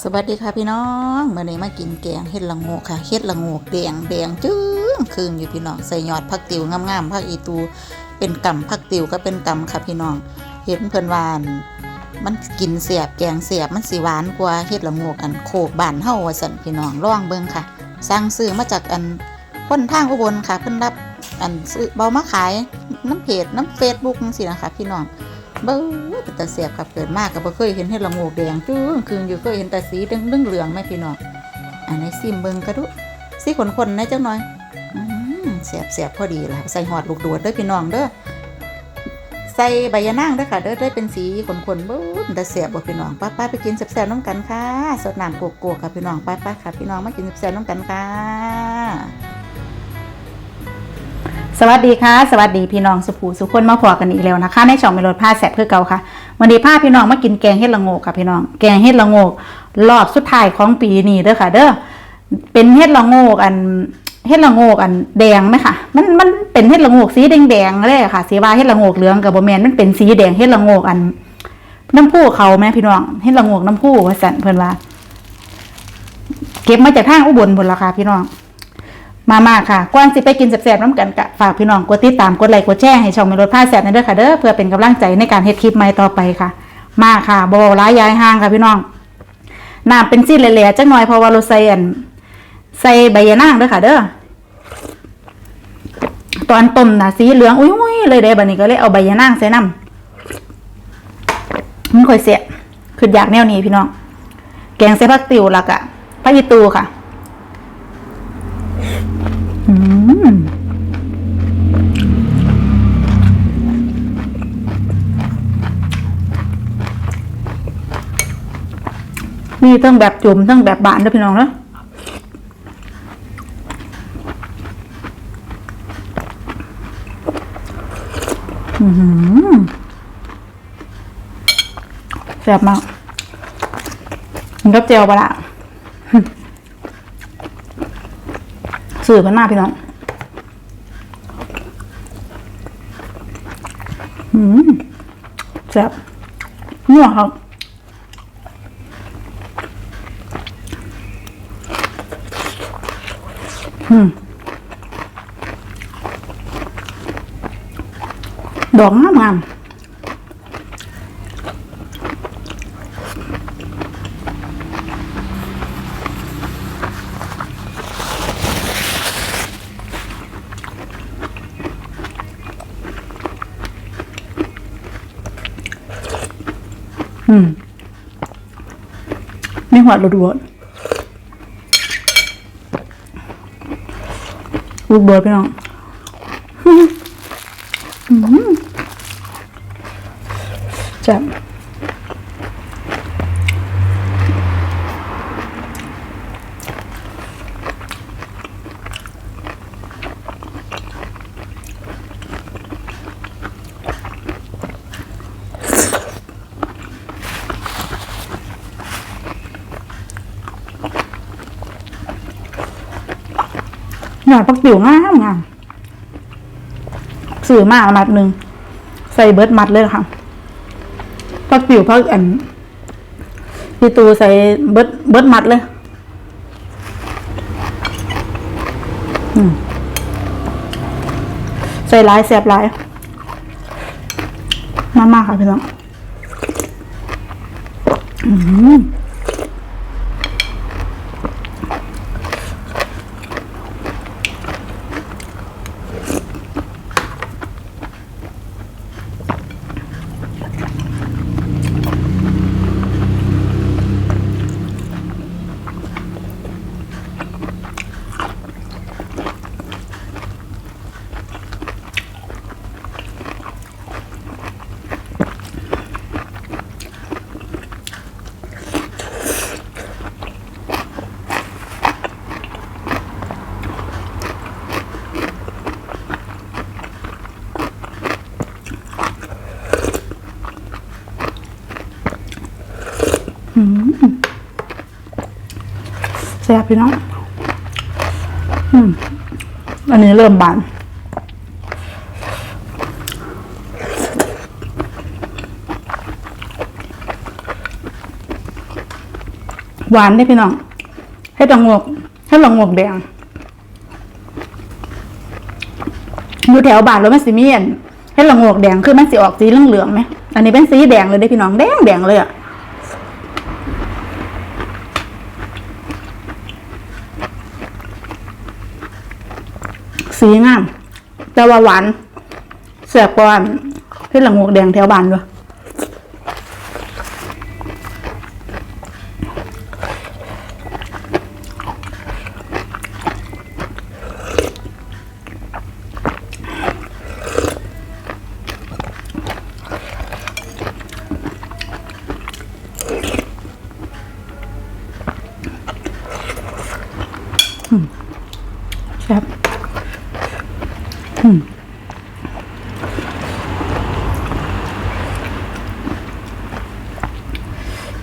สวัสดีค่ะพี่น้องเมื่อนี้มากินแกงเห็ดละโงกค่ะเห็ดละโงกแดงแดงจึ้งคืงอยู่พี่น้องใส่ยอดผักติวงามๆผักอีตู เป็นกำผักติวก็เป็นกำค่ะพี่น้อง เห็ดเพิ่นหวาน มันกินเสียบแกงเสียบมันสิหวานกว่าเห็ดละโงกอันโคกบ้านเฮาว่าซั่นพี่น้องลองเบิ่งค่ะ สั่งซื้อมาจากอันคนทางอุบลค่ะเพิ่นรับอันซื้อเบามาขายน้ำเพจน้ำเฟซบุ๊กจังซี่นะคะพี่น้อง เบ้อเป็นตาเสียบกับเกิดมากก็บ่เคยเห็นเห็ดละโงกแดงจึ้งคืนอยู่เคยเห็นแต่สีเรื่องเหลืองไหมพี่น้องอันนี้ซิมเบิงกระดุสีขนๆนะจังหน่อยเสียบเสียบพอดีแล่ะใส่หอดลูกโดดเด้อพี่น้องเด้อใส่ใบยะนางด้อค่ะเด้อได้เป็นสีขนๆเบ้อแต่เสียบบ่พี่น้องป้าๆไปกินแซ่บๆน้ำกันค่ะสดน้ำโกโก้ค่ะพี่น้องไปๆค่ะพี่น้องมากินแซ่บๆน้ำกันค่ะ สวัสดีค่ะ สวัสดีพี่น้องสุภูสุคนมาพอกันอีกแล้วนะคะในช่องเมโลดผ้าแสบเพื่อเก่าค่ะวันนี้พาพี่น้องมากินแกงเห็ดละโงกค่ะพี่น้องแกงเห็ดละโงกรอบสุดท้ายของปีนี้เด้อค่ะ เด้อเป็นเห็ดละโงกอันเห็ดละโงกอันแดงไหมค่ะมันมันเป็นเห็ดละโงกสีแดงแดงเลยค่ะสีว่าเห็ดละโงกเหลืองกับโบแมนมันเป็นสีแดงเห็ดละโงกอัน น้ำผู้เขาแม่พี่น้องเห็ดละโงกน้ำผู้ว่าสันเพิ่นว่า เก็บมาจากทางอุบลพุ่นละค่ะ พี่น้อง มามาค่ะก่อนสิไปกินแซ่บๆน้ำกันกะฝากพี่น้องกดติดตามกดไลค์กดแชร์ให้ช่องเมลดผ้าแซ่บในเด้อค่ะเด้อเพื่อเป็นกำลังใจในการเฮ็ดคลิปใหม่ต่อไปค่ะ มาค่ะบ่ร้ายยายห่างค่ะพี่น้องน้ำเป็นซี่แหล่ๆจักหน่อยเพราะว่าเราใส่อันใส่ใบยะนางเด้อค่ะ เด้อตอนต้มนะสีเหลืองอุ้ยเลยเด้บัดนี้ก็เลยเอาใบยะนางใส่น้ำมันค่อยเสียคืออยากแนวนี้พี่น้องแกงใส่ผักติ๋วและกะผักอีตูค่ะ อื มีทั้งแบบจุ่มทั้งแบบบานด้วยพี่น้องเนาะแซ่บมากมันก็เจลปะละสื่อมันมากพี่น้อง อืมแซ่บนัวครับอืมดอกงามงาม อืมไม่หวานรวดๆลูกเบิร์ดพี่น้องจับ หน่อยพักติ๋วงามงามสื่อมากมัดหนึ่งใส่เบิร์ดมัดเลยค่ะพักติ๋วพักอันพี่ตูใส่เบิร์ดเบิร์ดมัดเลยใส่หลายแสบหลายมามากค่ะพี่น้อง อืม แซ่บพี่น้อง อืม อันนี้เริ่มบานหวานได้พี่น้องเฮ็ดละโงกเฮ็ดละโงกแดงอยู่แถวบ้านรถมันสิมีอันเฮ็ดละโงกแดงคือมันสิออกสีเหลืองๆไหมอันนี้เป็นสีแดงเลยได้พี่น้องแดงแดงเลยอะ สีงาม แต่ว่าหวานแสบกว่าเฮ็ดละโงกแดงแถวบ้านด้วย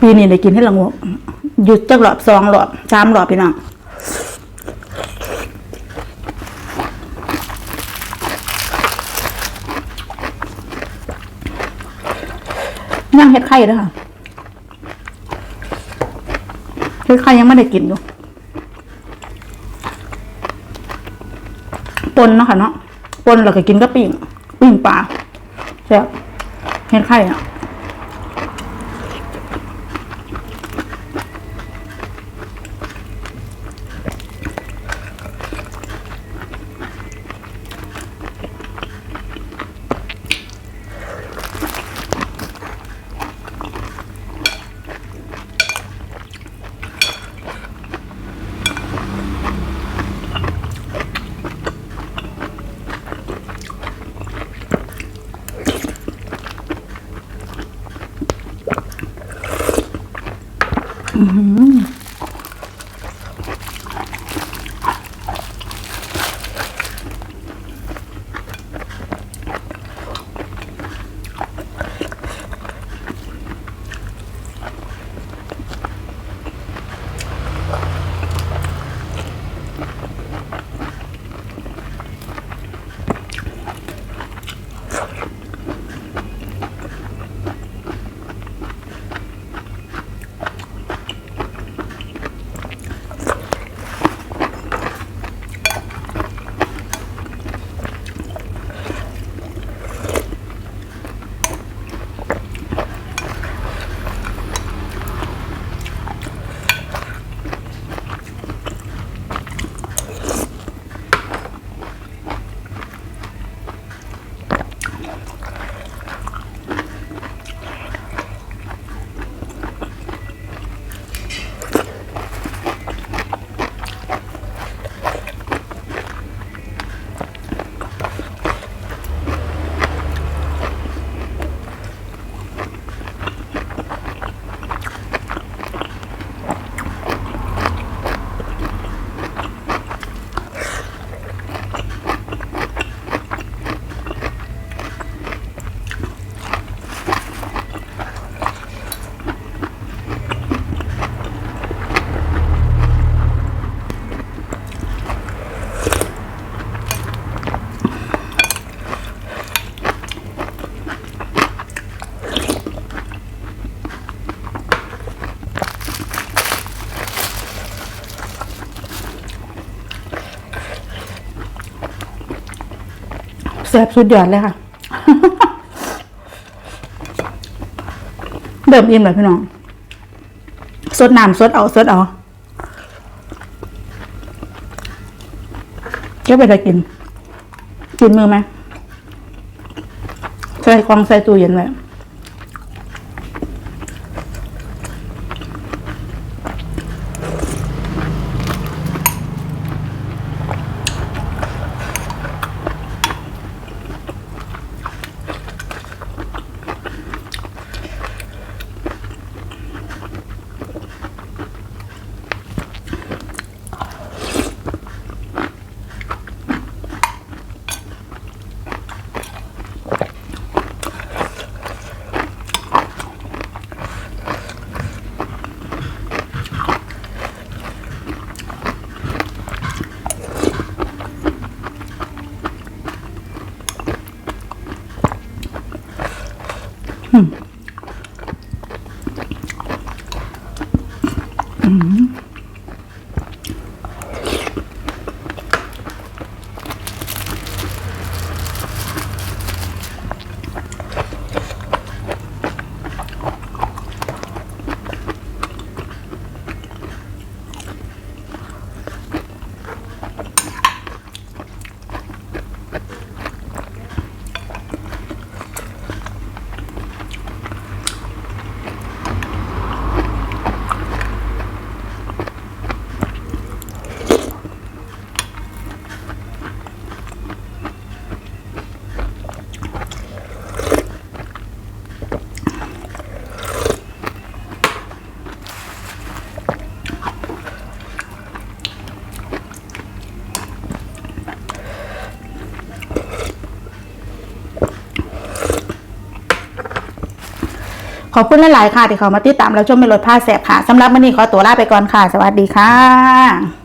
ปีนี้ได้กินให้ละงกหยุดจักรอบสองรอบสามรอบพี่น้องย่างเฮ็ดไข่ด้วยค่ะเฮ็ดไข่ยังไม่ได้กินอยู่ปนเนาะค่ะเนาะปนแล้วก็กินก็ปิ่งปิ่งปลาแซ่บเห็ดไข่อะ แซ่บสุดยอดเลยค่ะเดิมอิ่มเลยพี่น้องสดน้ำสดเอาสดเอาเก็บไปได้กิน กินมือไหมใส่กล่องใส่ตู้เย็นไว้ ขอบคุณหลายๆค่ะที่เขามาติดตามเราชมไม่ลดผ้าแสบค่ะสำหรับวันนี้ขอตัวลาไปก่อนค่ะ สวัสดีค่ะ